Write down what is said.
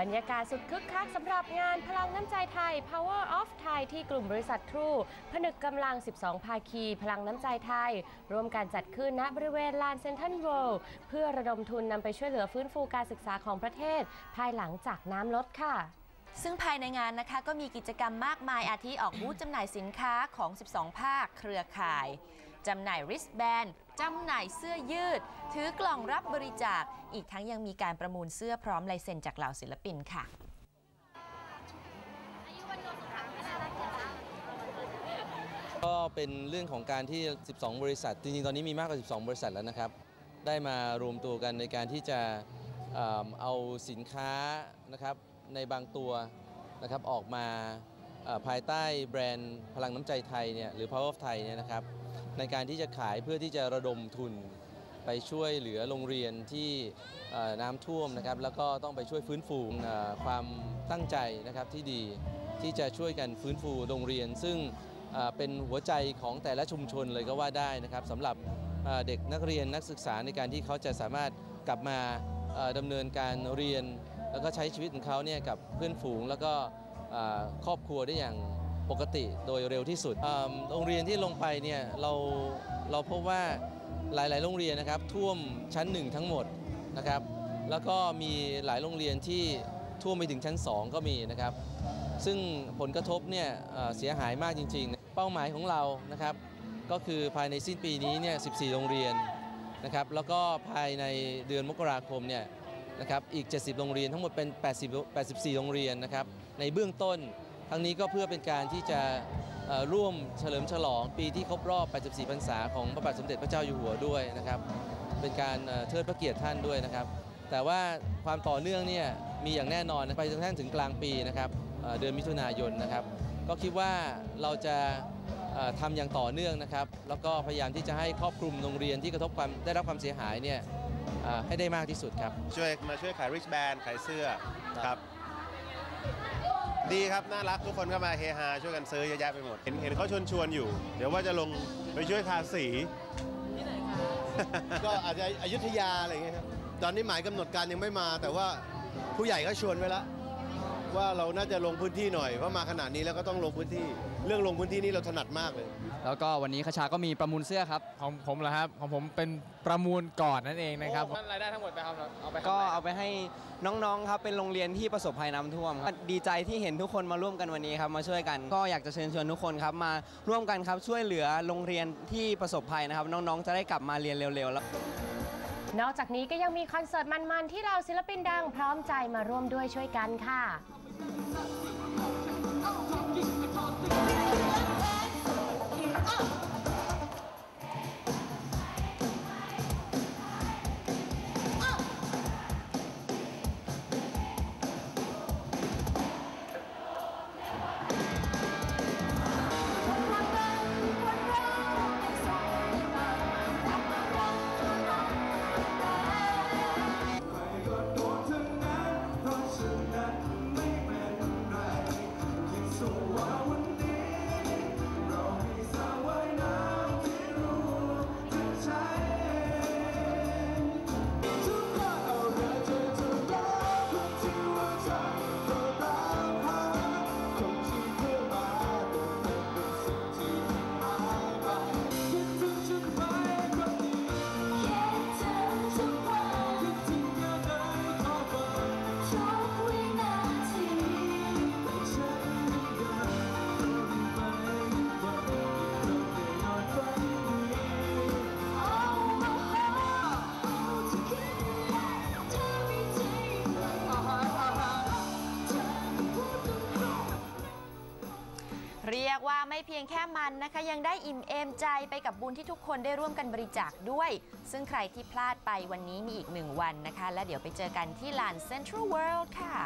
บรรยากาศสุดคึกคักสำหรับงานพลังน้ำใจไทย Power of Thai ที่กลุ่มบริษัททรู ผนึกกำลัง 12 ภาคี พลังน้ำใจไทย ร่วมการจัดขึ้นณบริเวณลานเซนทันเวิลด์เพื่อระดมทุนนำไปช่วยเหลือฟื้นฟูการศึกษาของประเทศ ภายหลังจากน้ำลดค่ะซึ่งภายในงานนะคะก็มีกิจกรรมมากมายอาทิออกบูธจำหน่ายสินค้าของ 12 ภาคเครือข่าย จำหน่ายริสแบนจำหน่ายเสื้อยืด ถือกล่องรับบริจาค อีกทั้งยังมีการประมูลเสื้อพร้อมลายเซ็นจากเหล่าศิลปินค่ะก็เป็นเรื่องของการที่ 12 บริษัท จริงๆ ตอนนี้มีมากกว่า 12 บริษัทแล้วนะครับ ได้มารวมตัวกันในการที่จะเอาสินค้านะครับในบางตัวนะครับออกมาภายใต้แบรนด์พลังน้ำใจไทยเนี่ยหรือ Power of Thai เนี่ยนะครับ ในการที่จะขายเพื่อที่จะระดมทุน ไปช่วยเหลือโรงเรียนที่น้ำท่วมนะครับแล้วก็ต้องไปช่วยฟื้นฟูความตั้งใจนะครับที่ดีที่จะช่วยกันฟื้นฟูโรงเรียน ซึ่งเป็นหัวใจของแต่ละชุมชนเลยก็ว่าได้นะครับสำหรับเด็กนักเรียนนักศึกษาในการที่เขาจะสามารถกลับมาเอ่อดำเนินการเรียน แล้วก็ใช้ชีวิตของเขาเนี่ยกับเพื่อนฝูงแล้วก็ครอบครัวได้อย่าง ปกติโดยเร็วที่สุดโรงเรียนที่ลงไปเนี่ยเราเราพบว่าหลาย ๆ โรงเรียนนะครับท่วมชั้น 1 ทั้งหมดนะครับ แล้วก็มีหลายโรงเรียนที่ท่วมไปถึงชั้น 2 ก็มีนะครับ ซึ่งผลกระทบเนี่ยเสียหายมากจริง ๆ เป้าหมายของเรานะครับ ก็คือภายในสิ้นปีนี้เนี่ย 14 โรงเรียนนะครับ แล้วก็ภายในเดือนมกราคมเนี่ยนะครับอีก 70 โรงเรียนทั้งหมดเป็น 80 84 โรงเรียนนะครับในเบื้องต้น ทั้งนี้ก็เพื่อเป็นการที่จะร่วมเฉลิมฉลองปีที่ครบรอบ 84 พรรษาของพระบาทสมเด็จพระเจ้าอยู่หัวด้วยนะครับ เป็นการเทิดพระเกียรติท่านด้วยนะครับ แต่ว่าความต่อเนื่องเนี่ยมีอย่างแน่นอนนไปจนกระทั่งถึงกลางปีนะครับเดือนมิถุนายนนะครับ ก็คิดว่าเราจะเอ่อทำอย่างต่อเนื่องนะครับ แล้วก็พยายามที่จะให้ครอบคลุมโรงเรียนที่กระทบความได้รับความเสียหายเนี่ยให้ได้มากที่สุดครับ ช่วยมาช่วยขายริชแบนขายเสื้อครับ ดีครับ น่ารักทุกคนก็มาเฮฮาช่วยกันซื้อเยอะแยะไปหมด เห็นเห็นเขาชวนชวนๆอยู่ เดี๋ยวว่าจะลงไปช่วยทาสีก็อาจจะอยุธยาอะไรอย่างเงี้ยครับตอนนี้หมายกำหนดการยังไม่มา แต่ว่าผู้ใหญ่ก็ชวนไว้แล้ว ว่าเราน่าจะลงพื้นที่หน่อยเพราะมาขนาดนี้แล้วก็ต้องลงพื้นที่ เรื่องลงพื้นที่นี่เราถนัดมากเลย แล้วก็วันนี้คชาก็มีประมูลเสื้อครับ ของผมเหรอครับของผมเป็นประมูลก่อนนั่นเองนะครับรายได้ทั้งหมดไปเอาเอาไปทำะไรก็เอาไปให้น้องๆครับเป็นโรงเรียนที่ประสบภัยน้ำท่วมครับดีใจที่เห็นทุกคนมาร่วมกันวันนี้ครับมาช่วยกัน ก็อยากจะเชิญชวนทุกคนครับมาร่วมกันครับช่วยเหลือโรงเรียนที่ประสบภัยนะครับ น้องๆ จะได้กลับมาเรียนเร็วๆแล้วนอกจากนี้ก็ยังมีคอนเสิร์ตมันๆ ที่เราศิลปินดังพร้อมใจมาร่วมด้วยช่วยกันค่ะ Oh! เรียกว่าไม่เพียงแค่มันนะคะยังได้อิ่มเอมใจไปกับบุญที่ทุกคนได้ร่วมกันบริจาคด้วย ซึ่งใครที่พลาดไปวันนี้มีอีกหนึ่งวันนะคะ และเดี๋ยวไปเจอกันที่ลานเซ็นทรัลเวิลด์ค่ะ